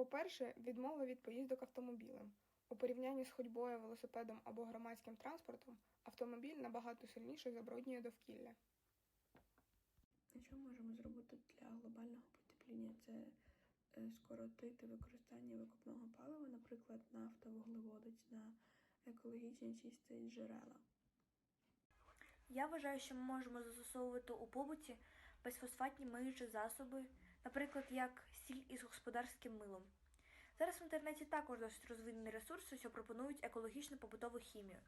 По-перше, відмова від поїздок автомобілем. У порівнянні з ходьбою, велосипедом або громадським транспортом, автомобіль набагато сильніше забруднює довкілля. Що можемо зробити для глобального потепління? Це е, скоротити використання викопного палива, наприклад, нафта, вуглеводець на екологічні чисті джерела. Я вважаю, що ми можемо застосовувати у побуті безфосфатні миючі засоби, наприклад, як сіль із господарським милом. Зараз в інтернеті також досить розвинені ресурси, що пропонують екологічну побутову хімію.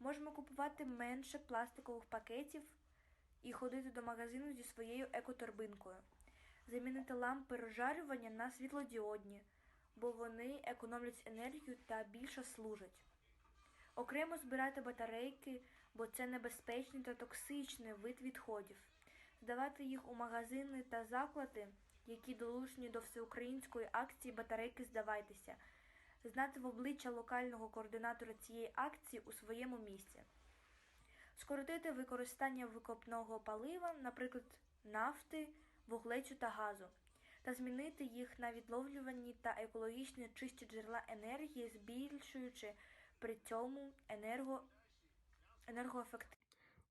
Можемо купувати менше пластикових пакетів і ходити до магазину зі своєю екоторбинкою, замінити лампи розжарювання на світлодіодні, бо вони економлять енергію та більше служать. Окремо збирати батарейки, бо це небезпечний та токсичний вид відходів, здавати їх у магазини та заклади, які долучені до всеукраїнської акції Батарейки здавайтеся, знати в обличчя локального координатора цієї акції у своєму місці, скоротити використання викопного палива, наприклад, нафти, вуглецю та газу, та змінити їх на відловлювані та екологічно чисті джерела енергії, збільшуючи при цьому енерго, енергоефективність.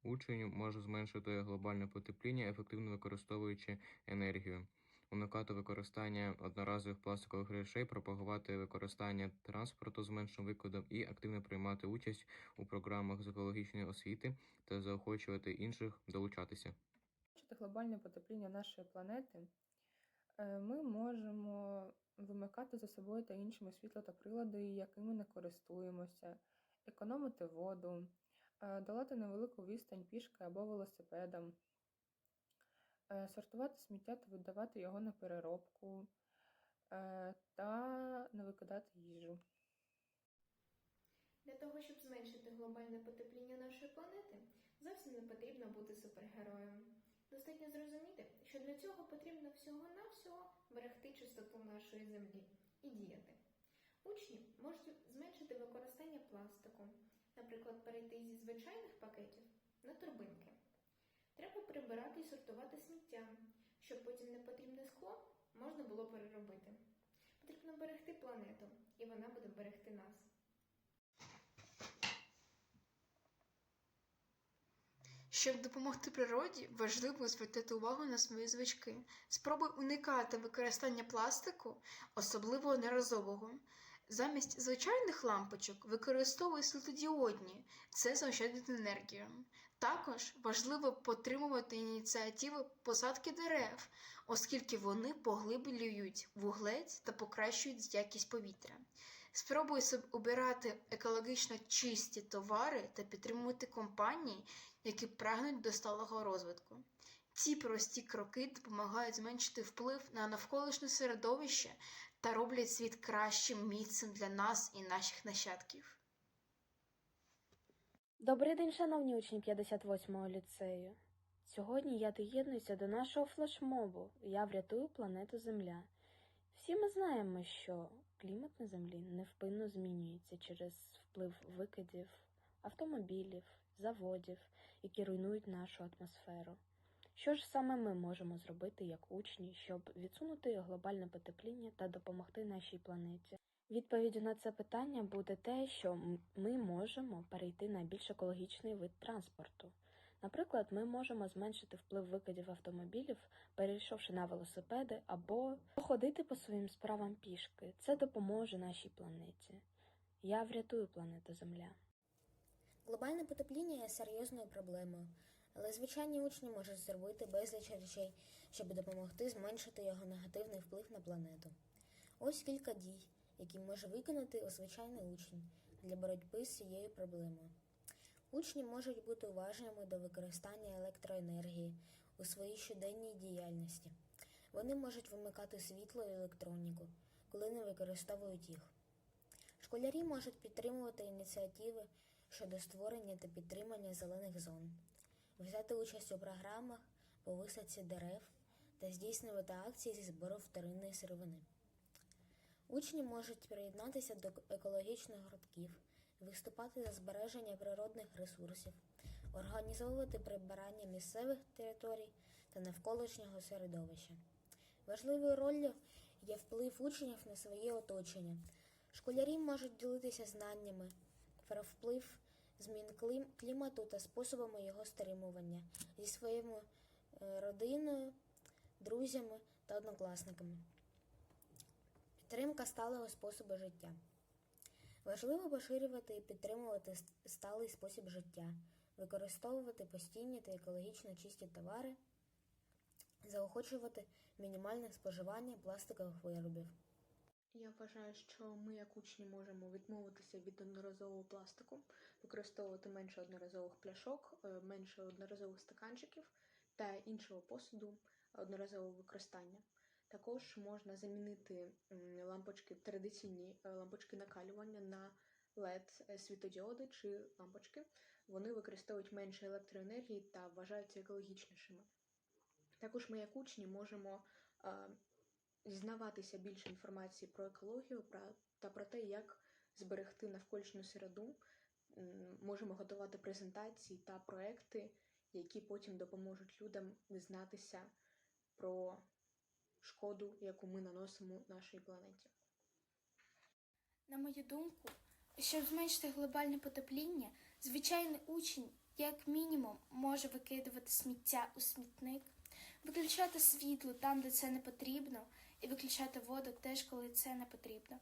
Учень може зменшити глобальне потепління, ефективно використовуючи енергію, уникати використання одноразових пластикових речей, пропагувати використання транспорту з меншим викидом і активно приймати участь у програмах з екологічної освіти та заохочувати інших долучатися. Глобальне потепління нашої планети, е, ми можемо вимикати за собою та іншими світло та прилади, якими не користуємося, економити воду, долати невелику відстань пішки або велосипедом, е, сортувати сміття та віддавати його на переробку е, та не викидати їжу. Для того, щоб зменшити глобальне потепління нашої планети, зовсім не потрібно бути супергероєм. Достатньо зрозуміти, що для цього потрібно всього-навсього берегти чистоту нашої землі і діяти. Учні можуть зменшити використання перейти зі звичайних пакетів на турбинки. Треба прибирати і сортувати сміття, щоб потім непотрібне скло можна було переробити. Потрібно берегти планету, і вона буде берегти нас. Щоб допомогти природі, важливо звернути увагу на свої звички. Спробуй уникати використання пластику, особливо одноразового. Замість звичайних лампочок використовуй світлодіодні, це заощадить енергію. Також важливо підтримувати ініціативи посадки дерев, оскільки вони поглиблюють вуглець та покращують якість повітря. Спробуй обирати екологічно чисті товари та підтримувати компанії, які прагнуть до сталого розвитку. Ці прості кроки допомагають зменшити вплив на навколишнє середовище та роблять світ кращим місцем для нас і наших нащадків. Добрий день, шановні учні 58-го ліцею. Сьогодні я доєднуюся до нашого флешмобу Я врятую планету Земля. Всі ми знаємо, що клімат на землі невпинно змінюється через вплив викидів, автомобілів, заводів, які руйнують нашу атмосферу. Що ж саме ми можемо зробити як учні, щоб відсунути глобальне потепління та допомогти нашій планеті? Відповіддю на це питання буде те, що ми можемо перейти на більш екологічний вид транспорту. Наприклад, ми можемо зменшити вплив викидів автомобілів, перейшовши на велосипеди або ходити по своїм справам пішки. Це допоможе нашій планеті. Я врятую планету Земля. Глобальне потепління є серйозною проблемою, але звичайні учні можуть зробити безліч речей, щоб допомогти зменшити його негативний вплив на планету. Ось кілька дій, які може виконати звичайний учень для боротьби з цією проблемою. Учні можуть бути уважними до використання електроенергії у своїй щоденній діяльності. Вони можуть вимикати світло і електроніку, коли не використовують їх. Школярі можуть підтримувати ініціативи щодо створення та підтримання зелених зон, взяти участь у програмах по висадці дерев та здійснювати акції зі збору вторинної сировини. Учні можуть приєднатися до екологічних гуртків, виступати за збереження природних ресурсів, організовувати прибирання місцевих територій та навколишнього середовища. Важливою роллю є вплив учнів на своє оточення. Школярі можуть ділитися знаннями про вплив змін клім- клімату та способами його стримування зі своєю е, родиною, друзями та однокласниками. Підтримка сталого способу життя. Важливо поширювати і підтримувати сталий спосіб життя, використовувати постійні та екологічно чисті товари, заохочувати мінімальне споживання пластикових виробів. Я вважаю, що ми, як учні, можемо відмовитися від одноразового пластику, використовувати менше одноразових пляшок, е, менше одноразових стаканчиків та іншого посуду одноразового використання. Також можна замінити лампочки, традиційні е, лампочки накалювання на LED світодіоди чи лампочки. Вони використовують менше електроенергії та вважаються екологічнішими. Також ми, як учні, можемо е, дізнаватися більше інформації про екологію та про те, як зберегти навколишню середу. Можемо готувати презентації та проекти, які потім допоможуть людям дізнатися про шкоду, яку ми наносимо нашій планеті. На мою думку, щоб зменшити глобальне потепління, звичайний учень, як мінімум, може викидувати сміття у смітник, виключати світло там, де це не потрібно, і виключати воду теж, коли це не потрібно.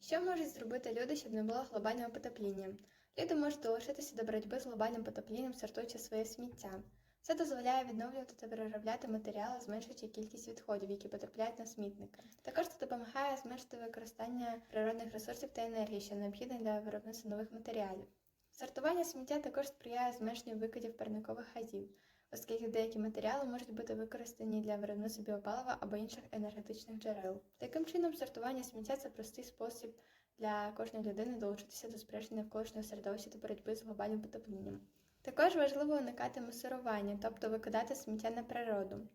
Що можуть зробити люди, щоб не було глобального потепління? Люди можуть долучитися до боротьби з глобальним потеплінням, сортуючи своє сміття. Це дозволяє відновлювати та переробляти матеріали, зменшуючи кількість відходів, які потрапляють на смітники. Також це допомагає зменшити використання природних ресурсів та енергії, що необхідне для виробництва нових матеріалів. Сортування сміття також сприяє зменшенню викидів парникових газів, оскільки деякі матеріали можуть бути використані для виробництва біопалива або інших енергетичних джерел. Таким чином, сортування сміття це простий спосіб для кожної людини долучитися до збереження навколишнього середовища та боротьби з глобальним потеплінням. Також важливо уникати мусорування, тобто викидати сміття на природу.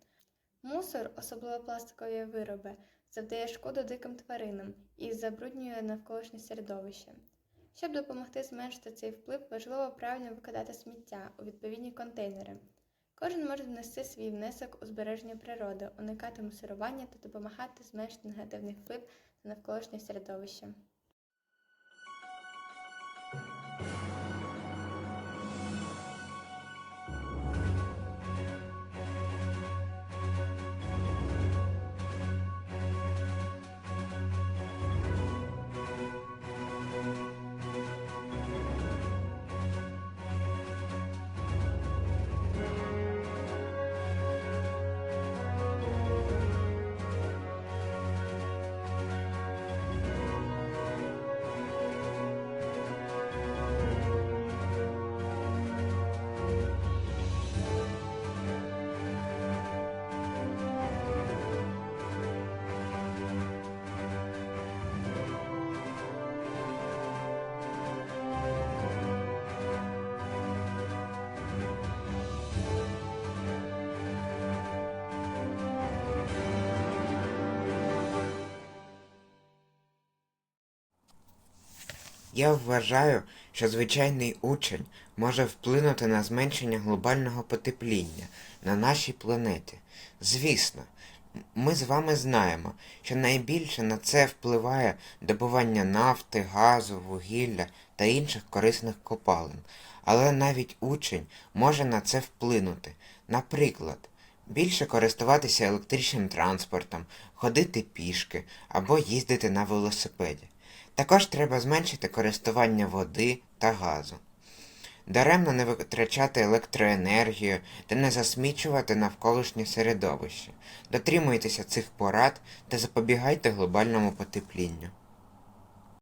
Мусор, особливо пластикові вироби, завдає шкоду диким тваринам і забруднює навколишнє середовище. Щоб допомогти зменшити цей вплив, важливо правильно викидати сміття у відповідні контейнери. Кожен може внести свій внесок у збереження природи, уникати мусорування та допомагати зменшити негативний вплив на навколишнє середовище. Я вважаю, що звичайний учень може вплинути на зменшення глобального потепління на нашій планеті. Звісно, ми з вами знаємо, що найбільше на це впливає добування нафти, газу, вугілля та інших корисних копалин. Але навіть учень може на це вплинути. Наприклад, більше користуватися електричним транспортом, ходити пішки або їздити на велосипеді. Також треба зменшити користування води та газу. Даремно не витрачати електроенергію та не засмічувати навколишнє середовище. Дотримуйтеся цих порад та запобігайте глобальному потеплінню.